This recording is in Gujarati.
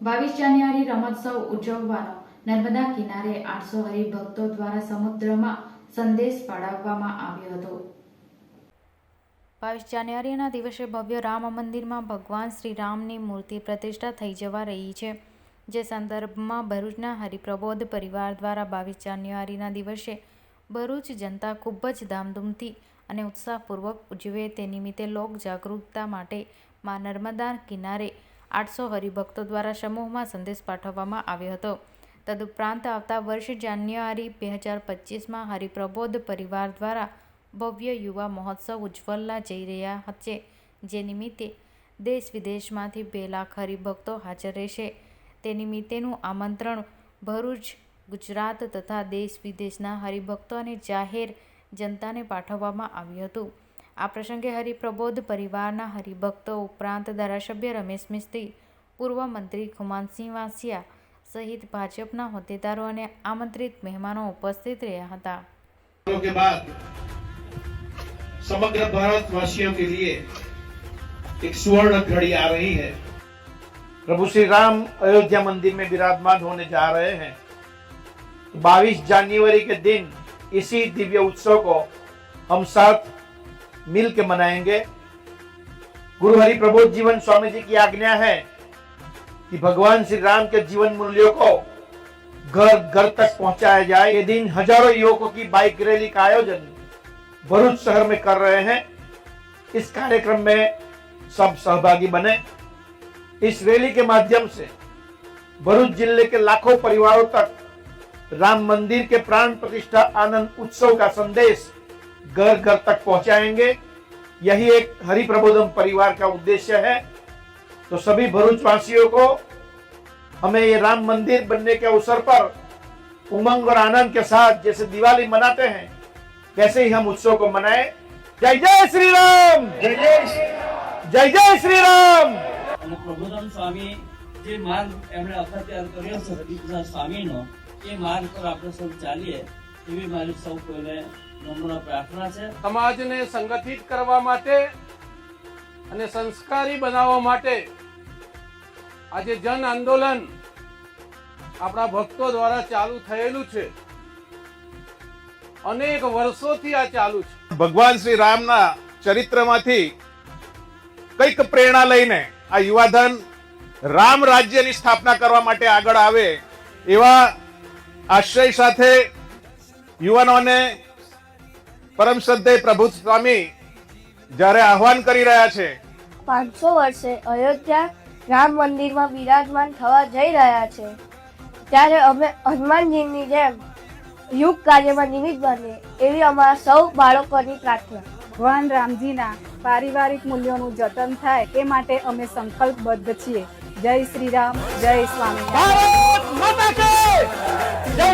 બાવીસ જાન્યુઆરી રમોત્સવ ઉજવવાનો. નર્મદા કિનારે આઠસો હરિભક્તો દ્વારા સમુદ્રમાં સંદેશ પાડવવામાં આવ્યો હતો. બાવીસ જાન્યુઆરીના દિવસે ભવ્ય રામ મંદિરમાં ભગવાન શ્રી રામની મૂર્તિ પ્રતિષ્ઠા થઈ જવા રહી છે. જે સંદર્ભમાં ભરૂચના હરિપ્રબોધ પરિવાર દ્વારા બાવીસ જાન્યુઆરીના દિવસે ભરૂચ જનતા ખૂબ જ ધામધૂમથી અને ઉત્સાહપૂર્વક ઉજવે તે નિમિત્તે લોક જાગૃતતા માટે મા નર્મદા કિનારે આઠસો હરિભક્તો દ્વારા સમૂહમાં સંદેશ પાઠવવામાં આવ્યો હતો. તદુપરાંત આવતા વર્ષ જાન્યુઆરી બે હજાર પચીસમાં હરિપ્રબોધ પરિવાર દ્વારા ભવ્ય યુવા મહોત્સવ ઉજ્જવલના જઈ રહ્યા છે જે નિમિત્તે દેશ વિદેશમાંથી બે લાખ હરિભક્તો હાજર રહેશે. તે નિમિત્તેનું આમંત્રણ ભરૂચ, ગુજરાત તથા દેશ વિદેશના હરિભક્તો અને જાહેર જનતાને પાઠવવામાં આવ્યું હતું. આ પ્રસંગે હરિપ્રબોધ પરિવારના હરિભક્તો ઉપરાંત ધારાસભ્ય રમેશ મિસ્ત્રી પૂર્વ મંત્રી ખુમાનસિંહ વાસિયા સહિત ભાજપના હોદ્દેદારો અને આમંત્રિત મહેમાનો ઉપસ્થિત રહ્યા હતા सालों के बाद समग्र भारतवासियों के लिए एक स्वर्ण घड़ी आ रही है प्रभु श्री राम अयोध्या मंदिर में विराजमान होने जा रहे हैं बाईस जनवरी के दिन इसी दिव्य उत्सव को हम साथ मिल के मनाएँगे। गुरु हरि प्रबोध जीवन स्वामी जी की आज्ञा है कि भगवान श्री राम के जीवन मूल्यों को घर घर तक पहुँचाया जाए। ये दिन हज़ारों युवकों की बाइक रैली का आयोजन भरूच शहर में कर रहे हैं। इस कार्यक्रम में सब सहभागी बने। इस रैली के माध्यम से भरूच ज़िले के लाखों परिवारों तक राम मंदिर के प्राण प्रतिष्ठा आनंद उत्सव का संदेश घर घर तक पहुंचाएंगे यही एक हरि प्रबोधम परिवार का उद्देश्य है तो सभी भरूच वासियों को हमें ये राम मंदिर बनने के अवसर पर उमंग और आनंद के साथ जैसे दिवाली मनाते हैं वैसे ही हम उत्सव को मनाएं जय जय श्री राम जय जय जय जय श्री राम અને પ્રભુરામ સ્વામી જે માર્ગ એમણે અખત્યાર કર્યો છે હરિપ્રસાદ સ્વામીનો એ માર્ગ પર આપણે સૌ ચાલીએ એવી મારી સૌ કોઈને નમ્ર પ્રાર્થના છે. સમાજને સંગઠિત કરવા માટે અને સંસ્કારી બનાવવા માટે આજે જન આંદોલન આપણા ભક્તો દ્વારા ચાલુ થયેલું છે. અનેક વર્ષોથી આ ચાલુ છે. ભગવાન શ્રી રામના ચરિત્રમાંથી કંઈક પ્રેરણા લઈને આ યુવાધન રામ રાજ્યની સ્થાપના કરવા માટે આગળ આવે એવા આશ્રય સાથે યુવાનોને પરમ શ્રદ્ધે પ્રભુ સ્વામી જ્યારે આહવાન કરી રહ્યા છે પાંચસો વર્ષે અયોધ્યા રામ મંદિરમાં બિરાજમાન થવા જઈ રહ્યા છે. ત્યારે અમે હનુમાનજીની જેમ યુગ કાર્યમાં નિમિત્ત બને એવી અમારા સૌ બાળકોની પ્રાર્થના. ભગવાન રામજીના પારિવારિક મૂલ્યોનું જતન થાય એ માટે અમે સંકલ્પબદ્ધ છીએ. જય શ્રી રામ જય સ્વામી જય!